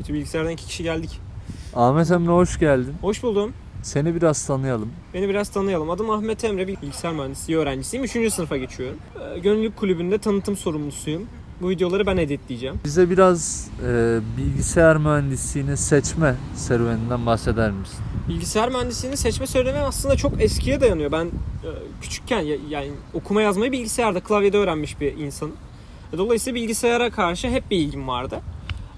İTÜ bilgisayardan iki kişi geldik. Ahmet Emre hoş geldin. Hoş buldum. Seni biraz tanıyalım. Beni biraz tanıyalım. Adım Ahmet Emre, bir bilgisayar mühendisliği öğrencisiyim. Üçüncü sınıfa geçiyorum. Ee, Gönüllülük kulübünde tanıtım sorumlusuyum. Bu videoları ben editleyeceğim. Bize biraz e, bilgisayar mühendisliğini seçme serüveninden bahseder misin? Bilgisayar mühendisliğini seçme söylemi aslında çok eskiye dayanıyor. Ben e, küçükken ya- yani okuma yazmayı bilgisayarda, klavyede öğrenmiş bir insanım. Dolayısıyla bilgisayara karşı hep bir ilgim vardı.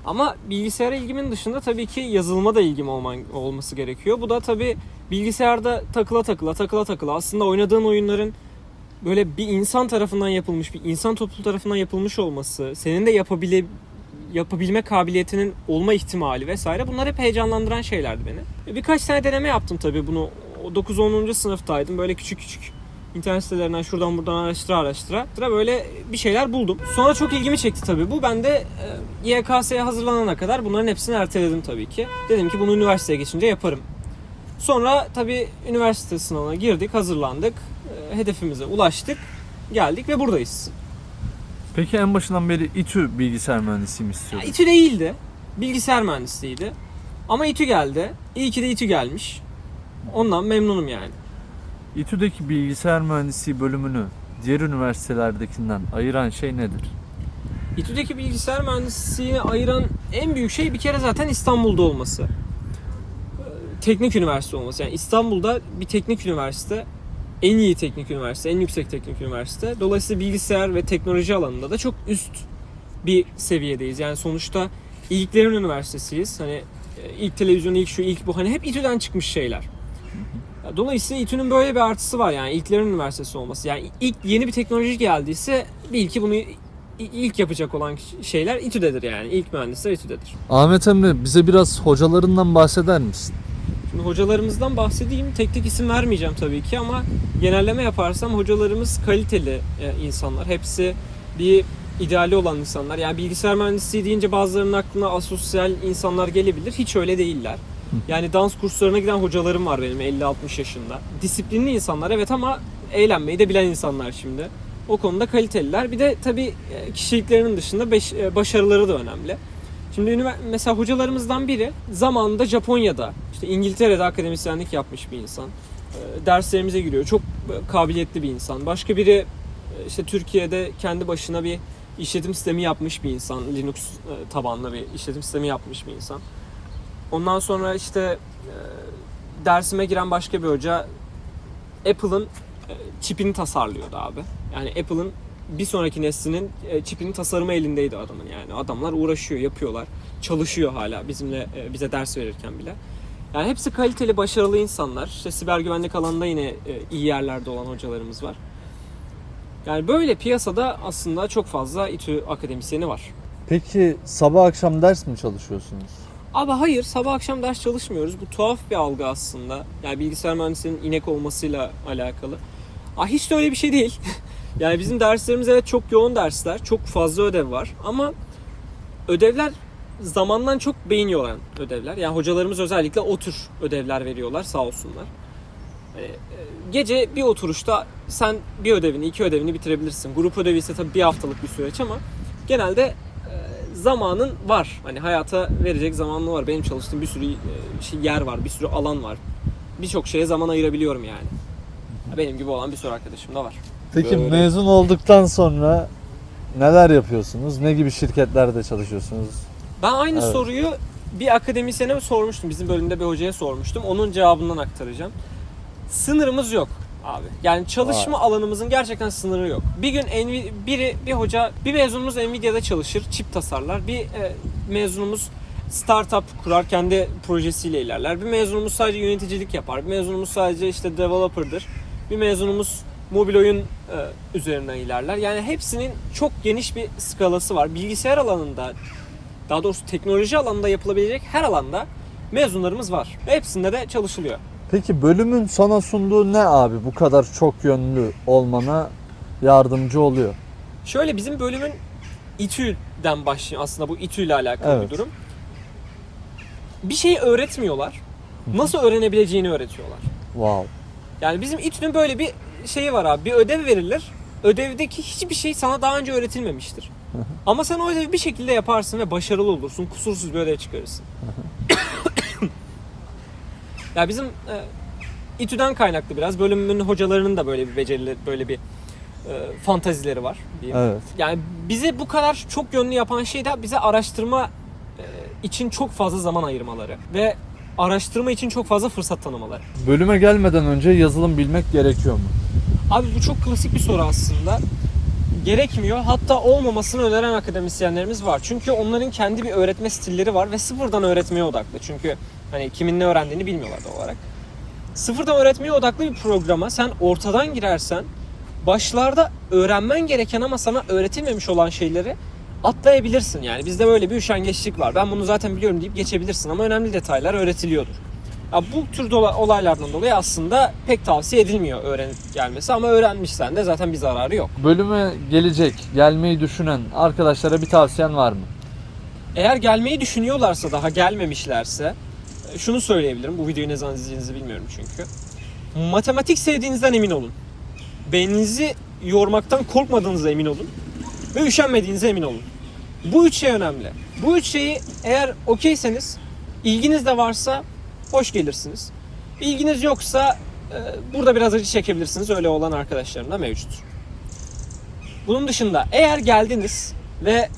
Ama bilgisayara ilgimin dışında tabii ki yazılıma da ilgim olman, olması gerekiyor. Bu da tabii bilgisayarda takıla takıla takıla takıla aslında oynadığın oyunların böyle bir insan tarafından yapılmış, bir insan topluluğu tarafından yapılmış olması, senin de yapabile, yapabilme kabiliyetinin olma ihtimali vesaire bunlar hep heyecanlandıran şeylerdi beni. Birkaç tane deneme yaptım tabii bunu. O 9-10. sınıftaydım. Böyle küçük küçük internet sitelerinden şuradan buradan araştıra araştıra Sıra böyle bir şeyler buldum. Sonra çok ilgimi çekti tabii bu. Ben de e, YKS'ye hazırlanana kadar bunların hepsini erteledim tabii ki. Dedim ki bunu üniversiteye geçince yaparım. Sonra tabii üniversite sınavına girdik, hazırlandık. E, Hedefimize ulaştık. Geldik ve buradayız. Peki en başından beri İTÜ bilgisayar mühendisliği mi Ya, istiyordun? İTÜ değildi. Bilgisayar mühendisliğiydi. Ama İTÜ geldi. İyi ki de İTÜ gelmiş. Ondan memnunum yani. İTÜ'deki bilgisayar mühendisliği bölümünü diğer üniversitelerdekinden ayıran şey nedir? İTÜ'deki bilgisayar mühendisliğini ayıran en büyük şey bir kere zaten İstanbul'da olması. Teknik üniversite olması. Yani İstanbul'da bir teknik üniversite en iyi teknik üniversite, en yüksek teknik üniversite. Dolayısıyla bilgisayar ve teknoloji alanında da çok üst bir seviyedeyiz. Yani sonuçta ilklerin üniversitesiyiz. Hani e, ilk televizyon, ilk şu, ilk bu. Hani hep İTÜ'den çıkmış şeyler. Dolayısıyla İTÜ'nün böyle bir artısı var yani ilklerin üniversitesi olması. Yani ilk yeni bir teknoloji geldiyse bil ki bunu ilk yapacak olan şeyler İTÜ'dedir yani. İlk mühendisler İTÜ'dedir. Ahmet Emre bize biraz hocalarından bahseder misin? Şimdi hocalarımızdan bahsedeyim. Tek tek isim vermeyeceğim tabii ki ama genelleme yaparsam hocalarımız kaliteli e, insanlar. Hepsi bir ideali olan insanlar. Yani bilgisayar mühendisliği deyince bazılarının aklına asosyal insanlar gelebilir. Hiç öyle değiller. Yani dans kurslarına giden hocalarım var benim 50-60 yaşında. Disiplinli insanlar evet ama eğlenmeyi de bilen insanlar şimdi. O konuda kaliteliler. Bir de tabii e, kişiliklerinin dışında beş- e, başarıları da önemli. Şimdi mesela hocalarımızdan biri zamanında Japonya'da, işte İngiltere'de akademisyenlik yapmış bir insan. E, Derslerimize giriyor. Çok kabiliyetli bir insan. Başka biri işte Türkiye'de kendi başına bir işletim sistemi yapmış bir insan. Linux tabanlı bir işletim sistemi yapmış bir insan. Ondan sonra işte e, dersime giren başka bir hoca Apple'ın e, çipini tasarlıyordu abi. Yani Apple'ın bir sonraki neslinin e, çipinin tasarımı elindeydi adamın yani. Adamlar uğraşıyor, yapıyorlar. Çalışıyor hala bizimle e, bize ders verirken bile. Yani hepsi kaliteli, başarılı insanlar. İşte siber güvenlik alanında yine e, iyi yerlerde olan hocalarımız var. Yani böyle piyasada aslında çok fazla İTÜ akademisyeni var. Peki sabah akşam ders mi çalışıyorsunuz? Abi hayır sabah akşam ders çalışmıyoruz. Bu tuhaf bir algı aslında. Yani bilgisayar mühendisliğinin inek olmasıyla alakalı. Aa, hiç de öyle bir şey değil. yani bizim derslerimiz evet çok yoğun dersler. Çok fazla ödev var. Ama ödevler zamandan çok beyin yoran ödevler. Yani hocalarımız özellikle o tür ödevler veriyorlar sağ olsunlar. Hani, e, gece bir oturuşta sen bir ödevini, iki ödevini bitirebilirsin. Grup ödevi ise tabii bir haftalık bir süreç ama genelde zamanın var. Hani hayata verecek zamanın var. Benim çalıştığım bir sürü e, şey yer var, bir sürü alan var. Birçok şeye zaman ayırabiliyorum yani. Benim gibi olan bir sürü arkadaşım da var. Peki Böyle. mezun olduktan sonra neler yapıyorsunuz? Ne gibi şirketlerde çalışıyorsunuz? Ben aynı Evet. soruyu bir akademisyene sormuştum. Bizim bölümde bir hocaya sormuştum. Onun cevabından aktaracağım. Sınırımız yok abi. Yani çalışma alanımızın gerçekten sınırı yok. Bir gün Nvi- biri bir hoca bir mezunumuz Nvidia'da çalışır, çip tasarlar. Bir e, mezunumuz startup kurar, kendi projesiyle ilerler. Bir mezunumuz sadece yöneticilik yapar. Bir mezunumuz sadece işte developer'dır. Bir mezunumuz mobil oyun e, üzerinden ilerler. Yani hepsinin çok geniş bir skalası var. Bilgisayar alanında daha doğrusu teknoloji alanında yapılabilecek her alanda mezunlarımız var. Hepsinde de çalışılıyor. Peki bölümün sana sunduğu ne abi bu kadar çok yönlü olmana yardımcı oluyor? Şöyle bizim bölümün İTÜ'den başlıyor aslında bu İTÜ ile alakalı Evet. bir durum. Bir şey öğretmiyorlar. Nasıl öğrenebileceğini öğretiyorlar. Wow. Yani bizim İTÜ'nün böyle bir şeyi var abi. Bir ödev verilir. Ödevdeki hiçbir şey sana daha önce öğretilmemiştir. Ama sen o ödevi bir şekilde yaparsın ve başarılı olursun. Kusursuz bir ödev çıkarırsın. ya bizim e, İTÜ'den kaynaklı biraz. Bölümün hocalarının da böyle bir becerileri, böyle bir e, fantazileri var. diyeyim. Evet. Yani bizi bu kadar çok yönlü yapan şey de bize araştırma e, için çok fazla zaman ayırmaları ve araştırma için çok fazla fırsat tanımaları. Bölüme gelmeden önce yazılım bilmek gerekiyor mu? Abi bu çok klasik bir soru aslında. Gerekmiyor. Hatta olmamasını öneren akademisyenlerimiz var. Çünkü onların kendi bir öğretme stilleri var ve sıfırdan öğretmeye odaklı. Çünkü hani kimin ne öğrendiğini bilmiyorlar doğal olarak. Sıfırdan öğretmeye odaklı bir programa sen ortadan girersen başlarda öğrenmen gereken ama sana öğretilmemiş olan şeyleri atlayabilirsin. Yani bizde böyle bir üşengeçlik var. Ben bunu zaten biliyorum deyip geçebilirsin ama önemli detaylar öğretiliyordur. Ya bu tür dola- olaylardan dolayı aslında pek tavsiye edilmiyor öğrenip gelmesi ama öğrenmişsen de zaten bir zararı yok. Bölüme gelecek, gelmeyi düşünen arkadaşlara bir tavsiyen var mı? Eğer gelmeyi düşünüyorlarsa daha gelmemişlerse e, şunu söyleyebilirim. Bu videoyu ne zaman izleyeceğinizi bilmiyorum çünkü. Matematik sevdiğinizden emin olun. Beyninizi yormaktan korkmadığınıza emin olun. Ve üşenmediğinize emin olun. Bu üç şey önemli. Bu üç şeyi eğer okeyseniz, ilginiz de varsa hoş gelirsiniz. İlginiz yoksa e, burada biraz acı çekebilirsiniz. Öyle olan arkadaşlarım da mevcut. Bunun dışında eğer geldiniz ve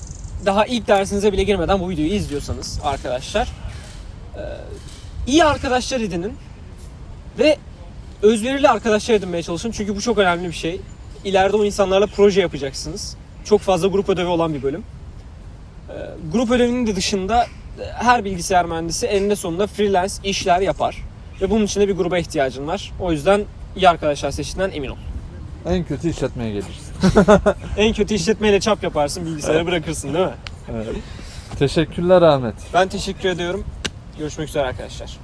daha ilk dersinize bile girmeden bu videoyu izliyorsanız arkadaşlar e, iyi arkadaşlar edinin ve özverili arkadaşlar edinmeye çalışın çünkü bu çok önemli bir şey. İleride o insanlarla proje yapacaksınız. Çok fazla grup ödevi olan bir bölüm. E, Grup ödevinin de dışında her bilgisayar mühendisi eninde sonunda freelance işler yapar. Ve bunun için de bir gruba ihtiyacın var. O yüzden iyi arkadaşlar seçtiğinden emin ol. En kötü işletmeye gelirsin. En kötü işletmeyle çap yaparsın, bilgisayarı bırakırsın değil mi? Evet. Teşekkürler Ahmet. Ben teşekkür ediyorum. Görüşmek üzere arkadaşlar.